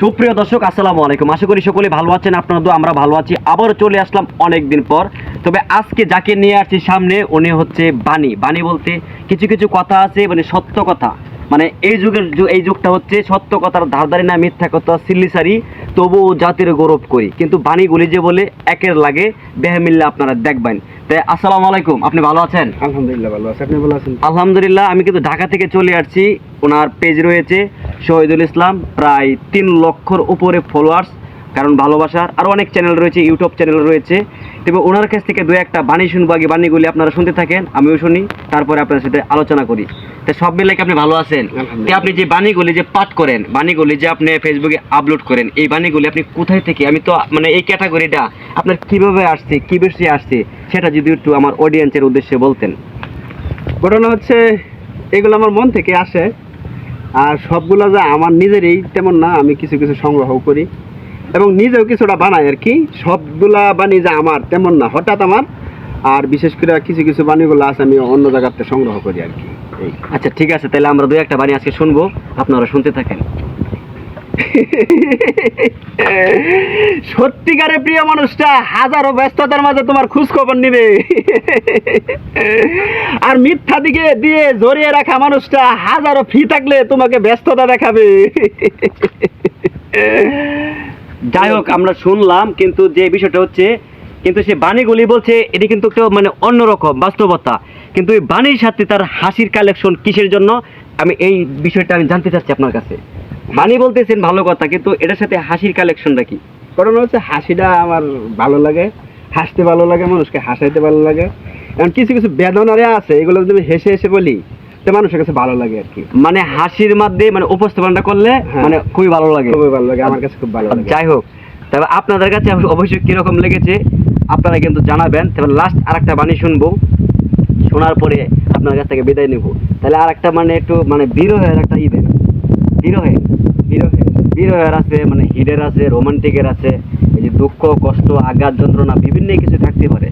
সুপ্রিয় দর্শক, আসসালামু আলাইকুম। আশা করি সকলে ভালো আছেন, আপনারা আমরা ভালো আছি। আবারও চলে আসলাম অনেক দিন পর। তবে আজকে যাকে নিয়ে আসছি সামনে, উনি হচ্ছে বাণী। বাণী বলতে কিছু কিছু কথা আছে মানে সত্য কথা। মানে এই যুগের এই যুগটা হচ্ছে সত্য কথার ধারধারি না, মিথ্যা কথা, সিল্লিসারি তবু জাতির গৌরব করি। কিন্তু বাণীগুলি যে বলে একের লাগে, বেহমিল্লা আপনারা দেখবেন। আসসালামু আলাইকুম আপনি ভালো আছেন? আলহামদুলিল্লাহ ভালো আছে। আপনি ভালো আছেন? আলহামদুলিল্লাহ আমি কিন্তু ঢাকা থেকে চলে আসছি। ওনার পেজ রয়েছে শহীদুল ইসলাম প্রায় তিন লক্ষর উপরে ফলোয়ার্স কারণ ভালোবাসার আরও অনেক চ্যানেল রয়েছে ইউটিউব চ্যানেল রয়েছে। তবে ওনার কাছ থেকে দু একটা বাণী শুনব আগে বাণীগুলি আপনারা শুনতে থাকেন আমিও শুনি তারপরে আপনার সাথে আলোচনা করি। তো সব মিলে আপনি ভালো আছেন? তো আপনি যে বাণীগুলি যে পাঠ করেন বাণীগুলি যে আপনি ফেসবুকে আপলোড করেন এই বাণীগুলি আপনি কোথায় থেকে আমি তো মানে এই ক্যাটাগরিটা আপনার কীভাবে আসছে কি বেশি আসছে সেটা যদি একটু আমার অডিয়েন্সের উদ্দেশ্যে বলতেন। ঘটনা হচ্ছে এগুলো আমার মন থেকে আসে আর সবগুলো যা আমার নিজেরই তেমন না আমি কিছু কিছু সংগ্রহ করি। এবং নিজেও কিছুটা বানাই আর কি। সবগুলা বাণী যে আমার তেমন না হঠাৎ আমার। আর বিশেষ করে কিছু কিছু বাণীগুলো আছে আমি অন্য জায়গাতে সংগ্রহ করি আর কি। এই। আচ্ছা ঠিক আছে তাহলে আমরা দুই একটা বাণী আজকে শুনব আপনারা শুনতে থাকেন। সত্যিকারে প্রিয় মানুষটা হাজারো ব্যস্ততার মাঝে তোমার খোঁজ খবর নিবে। আর মিথ্যা দিকে দিয়ে জড়িয়ে রাখা মানুষটা হাজারো ফি থাকলে তোমাকে ব্যস্ততা দেখাবে। যাই হোক, আমরা শুনলাম, কিন্তু যে বিষয়টা হচ্ছে, কিন্তু সে বাণীগুলি বলছে, এটি কিন্তু একটু মানে অন্যরকম, বাস্তবতা। কিন্তু এই বাণীর সাথে তার হাসির কালেকশন কিসের জন্য? আমি এই বিষয়টা আমি জানতে চাচ্ছি আপনার কাছে। বাণী বলতেছেন ভালো কথা, কিন্তু এটার সাথে হাসির কালেকশনটা কি? কারণ হচ্ছে হাসিটা আমার ভালো লাগে, হাসতে ভালো লাগে, মানুষকে হাসাইতে ভালো লাগে। এখন কিছু কিছু বেদনারে আছে, এগুলো যদি আমি হেসে হেসে বলি তো মানুষের কাছে ভালো লাগে আর কি। মানে হাসির মধ্যে মানে উপস্থাপনটা করলে হ্যাঁ। মানে খুবই ভালো লাগে। খুবই ভালো লাগে আমার কাছে খুব ভালো লাগে। যাই হোক তবে আপনাদের কাছে অবশ্যই কীরকম লেগেছে আপনারা কিন্তু জানাবেন। তবে লাস্ট আরেকটা বাণী শুনব শোনার পরে আপনার কাছ থেকে বিদায় নেব। তাহলে আর একটা মানে একটু মানে বিরহের একটা ই দেন। বিরহে বিরহে বিরহের আছে মানে হিডের আছে রোমান্টিকের আছে এই যে দুঃখ কষ্ট আঘাত যন্ত্রণা বিভিন্ন কিছু থাকতে পারে।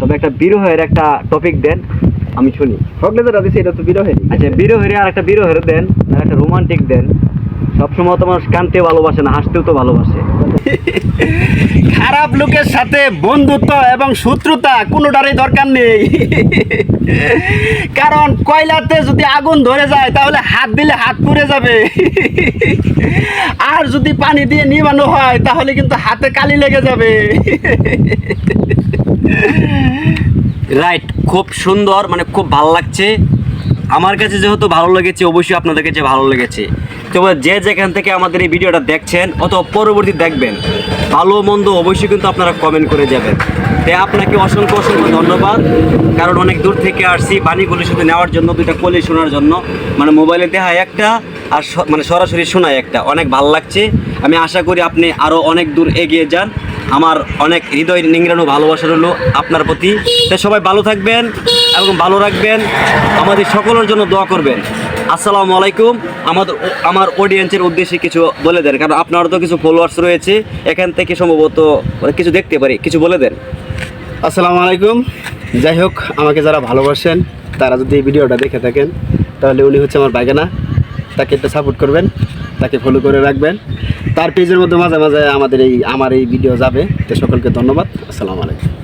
তবে একটা বিরহের একটা টপিক দেন। আমি শুনি। হকলে দিছে এটা তো বিরহে আচ্ছা বিরহের আর একটা বিরহের দেন আর একটা রোমান্টিক দেন। সবসময় তো মানুষ কানতে ভালোবাসে না, হাসতেও তো ভালোবাসে। খারাপ লোকের সাথে বন্ধুত্ব এবং শত্রুতা কোনোটারই দরকার নেই। কারণ কয়লাতে যদি আগুন ধরে যায়, তাহলে হাত দিলে হাত পুড়ে যাবে। আর যদি পানি দিয়ে নিবানো হয়, তাহলে কিন্তু হাতে কালি লেগে যাবে। রাইট। খুব সুন্দর মানে খুব ভালো লাগছে। আমার কাছে যেহেতু ভালো লেগেছে, অবশ্যই আপনাদের কাছে ভালো লেগেছে। তবে যে যেখান থেকে আমাদের এই ভিডিওটা দেখছেন অত পরবর্তী দেখবেন, ভালো মন্দ অবশ্যই কিন্তু আপনারা কমেন্ট করে যাবেন। তাই আপনাকে অসংখ্য অসংখ্য ধন্যবাদ, কারণ অনেক দূর থেকে আসছি বাণীগুলি শুধু নেওয়ার জন্য, দুইটা কলি শোনার জন্য। মানে মোবাইলে দেখা একটা, আর মানে সরাসরি শোনায় একটা। অনেক ভালো লাগছে। আমি আশা করি আপনি আরও অনেক দূর এগিয়ে যান। আমার অনেক হৃদয় নিংড়ানো, ভালোবাসা রইল আপনার প্রতি। তাই সবাই ভালো থাকবেন এবং ভালো রাখবেন। আমাদের সকলের জন্য দোয়া করবেন। আসসালামু আলাইকুম। আমাদের আমার অডিয়েন্সের উদ্দেশ্যে কিছু বলে দেন, কারণ আপনারও তো কিছু ফলোয়ার্স রয়েছে। এখান থেকে সম্ভবত মানে কিছু দেখতে পারি। কিছু বলে দেন। আসসালামু আলাইকুম। যাই হোক, আমাকে যারা ভালোবাসেন, তারা যদি এই ভিডিওটা দেখে থাকেন, তাহলে উনি হচ্ছে আমার বাইগানা। তাকে একটু সাপোর্ট করবেন। তাকে ফলো করে রাখবেন। তার পেজের মধ্যে মাঝে মাঝে আমাদের এই আমার এই ভিডিও যাবে। তো সকলকে ধন্যবাদ। আসসালামু আলাইকুম।